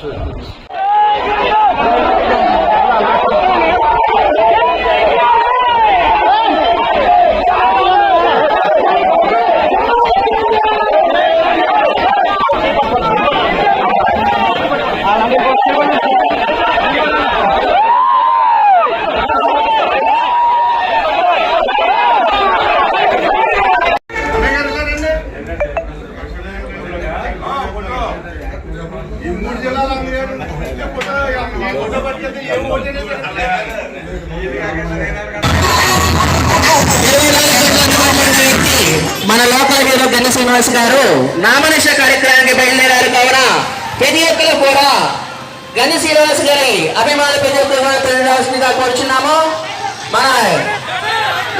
churches ఈ మూడు జిల్లాలు మీరు మన లోకల్ హీరో గన్న శ్రీనివాస్ గారు నామనిష కార్యక్రమానికి బయలుదేరారు కావున ప్రతి ఒక్కరు కూడా గన్న శ్రీనివాస్ గారి అభిమాన ప్రతి ఒక్కరు కూడా తెలియవలసిందిగా కోరుచున్నాము. మన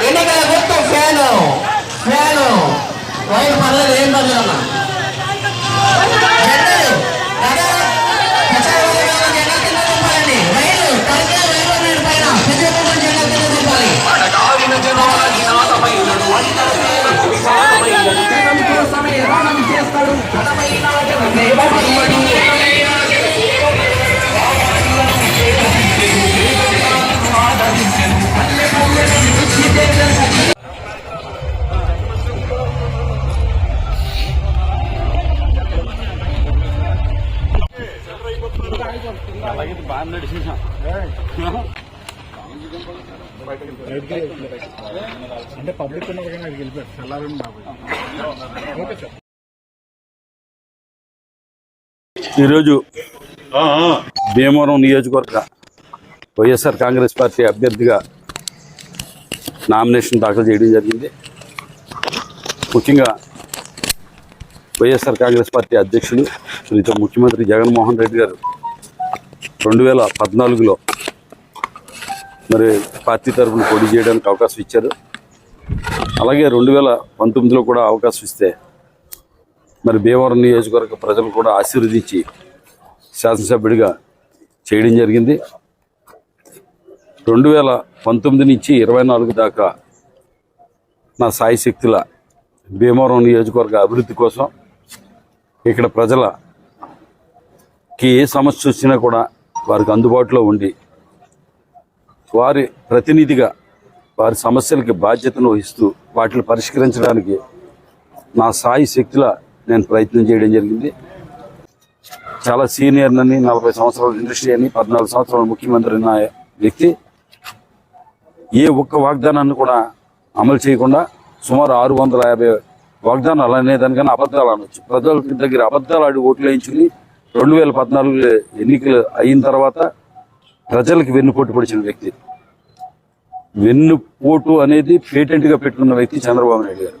ఎన్నికల గుర్తు ఫ్యాను ఫ్యాను. వైర్ పర్లేదు ఏం పర్లేదు అంటే పబ్లిక్ ఉన్నారు కానీ అది వెళ్ళిపోయారు తెల్లారని బాబు ఓకే సార్ ఈరోజు భీమవరం నియోజకవర్గ వైఎస్ఆర్ కాంగ్రెస్ పార్టీ అభ్యర్థిగా నామినేషన్ దాఖలు చేయడం జరిగింది. ముఖ్యంగా వైఎస్ఆర్ కాంగ్రెస్ పార్టీ అధ్యక్షులు శ్రీతో ముఖ్యమంత్రి జగన్మోహన్ రెడ్డి గారు రెండు వేల పద్నాలుగులో మరి పార్టీ తరఫున పోటీ చేయడానికి అవకాశం ఇచ్చారు. అలాగే రెండు వేల పంతొమ్మిదిలో కూడా అవకాశం ఇస్తే మరి భీమవరం నియోజకవర్గ ప్రజలు కూడా ఆశీర్వదించి శాసనసభ్యుడిగా చేయడం జరిగింది. రెండు వేల పంతొమ్మిది నుంచి ఇరవై నాలుగు దాకా నా సాయి శక్తుల భీమవరం నియోజకవర్గ అభివృద్ధి కోసం ఇక్కడ ప్రజలకి ఏ సమస్య వచ్చినా కూడా వారికి అందుబాటులో ఉండి వారి ప్రతినిధిగా వారి సమస్యలకి బాధ్యతను వహిస్తూ వాటిని పరిష్కరించడానికి నా సాయి శక్తిలా నేను ప్రయత్నం చేయడం జరిగింది. చాలా సీనియర్ అని నలభై సంవత్సరాల ఇండస్ట్రీ అని పద్నాలుగు సంవత్సరాల ముఖ్యమంత్రి అయిన వ్యక్తి. ఏ ఒక్క వాగ్దానాన్ని కూడా అమలు చేయకుండా సుమారు ఆరు వందల యాభై వాగ్దానాలు అనేదానికన్నా అబద్ధాలు అనొచ్చు. ప్రజల దగ్గర అబద్ధాలు ఆడి ఓట్లు వేయించుకుని రెండు వేల పద్నాలుగు ఎన్నికలు అయిన తర్వాత ప్రజలకు వెన్నుపోటు పొడిచిన వ్యక్తి. వెన్నుపోటు అనేది పేటెంట్గా పెట్టుకున్న వ్యక్తి చంద్రబాబు నాయుడు గారు.